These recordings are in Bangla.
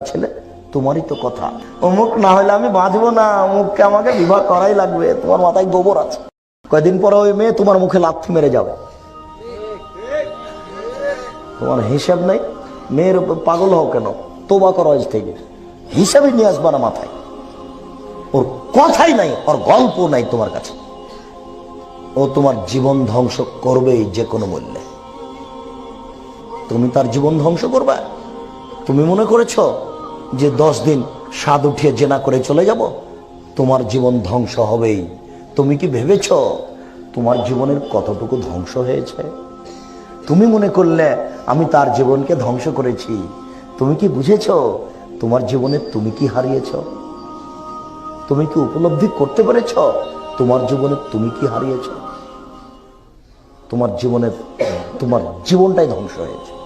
ছেলে, তোমারই তো কথা। অমুক না হলে আমি বাঁচবো না, অমুককে আমাকে বিবাহ করাই লাগবে, তোমার মাথায় গোবর আছে। কয়দিন পরে ওই মেয়ে তোমার মুখে লাথি মেরে যাবে। তোমার হিসাব নেই? মেয়ের উপর পাগল হও কেন? তোবা করো আজ থেকে। হিসাবে নিয়ে আসবা না মাথায়। ওর কথাই নাই, ওর গল্প নাই তোমার কাছে। ও তোমার জীবন ধ্বংস করবেই যে কোনো মূল্যে। তুমি তার জীবন ধ্বংস করবে? তুমি মনে করেছ? যে দশ দিন স্বাদ উঠিয়ে জেনা করে চলে যাব, তোমার জীবন ধ্বংস হবেই। তুমি কি ভেবেছ তোমার জীবনের কতটুকু ধ্বংস হয়েছে? তুমি মনে করলে আমি তার জীবনকে ধ্বংস করেছি। তুমি কি বুঝেছ তোমার জীবনে তুমি কি হারিয়েছ? তুমি কি উপলব্ধি করতে পেরেছ তোমার জীবনে তুমি কি হারিয়েছ? তোমার জীবনে তোমার জীবনটাই ধ্বংস হয়েছে।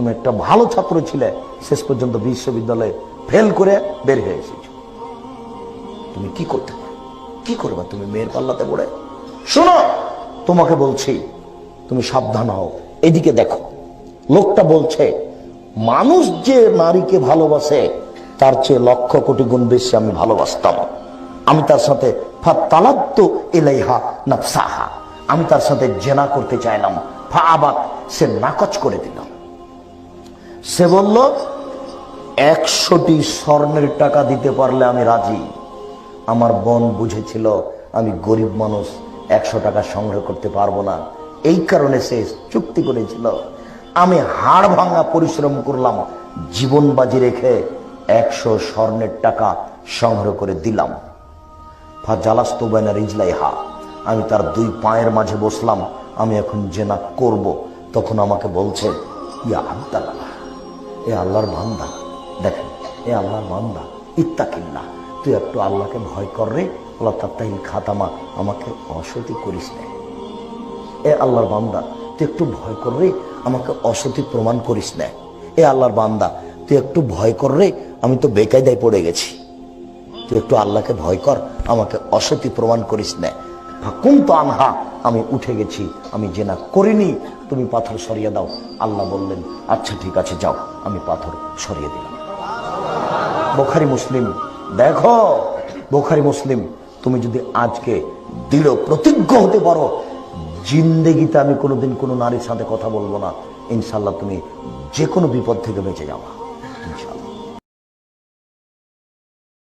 তুমি একটা ভালো ছাত্র ছিলে, শেষ পর্যন্ত বিশ্ববিদ্যালয়ে ফেল করে বের হয়ে এসেছ। তুমি কি করতে পারো? কি করবে তুমি মেয়ের পাল্লাতে পড়ে? শোনো, তোমাকে বলছি, তুমি সাবধান হও। এদিকে দেখো, লোকটা বলছে, মানুষ যে নারীকে ভালোবাসে, তার চেয়ে লক্ষ কোটি গুণ বেশি আমি ভালোবাসতাম। আমি তার সাথে নাফসাহা। আমি তার সাথে জেনা করতে চাইলাম। ফা আবাদ সে নাকচ করে দিলাম। সে বলল, একশোটি স্বর্ণের টাকা দিতে পারলে আমি রাজি। আমার বোন বুঝেছিল আমি গরিব মানুষ, একশো টাকা সংগ্রহ করতে পারব না। এই কারণে সে চুক্তি করেছিল। আমি হাড় ভাঙা পরিশ্রম করলাম, জীবন বাজি রেখে একশো স্বর্ণের টাকা সংগ্রহ করে দিলাম। ফা বাইনা রিজলাইহা, আমি তার দুই পায়ের মাঝে বসলাম। আমি এখন জেনা করব, তখন আমাকে বলছে, ইয়া আব্দাল্লাহ এ আল্লাহর বান্দা। দেখেন, এ আল্লাহর বান্দা ইত্তাকিল্লা তুই একটু আল্লাহকে ভয় কর রে। আল্লাহ তাত্তাহিল খাতামা, আমাকে অসতি করিস না। এ আল্লাহর বান্দা, তুই একটু ভয় কর রে। আমাকে অসতি প্রমাণ করিস না। এ আল্লাহর বান্দা, তুই একটু ভয় কর রে। আমি তো বেকায়দায় পড়ে গেছি। তুই একটু আল্লাহকে ভয় কর। আমাকে অসতি প্রমাণ করিস না। আনহা, আমি উঠে গেছি, আমি জেনা করিনি, তুমি পাথর সরিয়ে দাও। আল্লাহ বললেন আচ্ছা ঠিক আছে, যাও, আমি পাথর সরিয়ে দিলাম। বোখারি মুসলিম, দেখো, বোখারি মুসলিম, তুমি যদি আজকে দৃঢ় প্রতিজ্ঞ হতে পারো, জিন্দেগিতে আমি কোনোদিন কোনো নারীর সাথে কথা বলব না ইনশাল্লাহ তুমি যে কোনো বিপদ থেকে বেঁচে যাওয়া ইনশাল্লাহ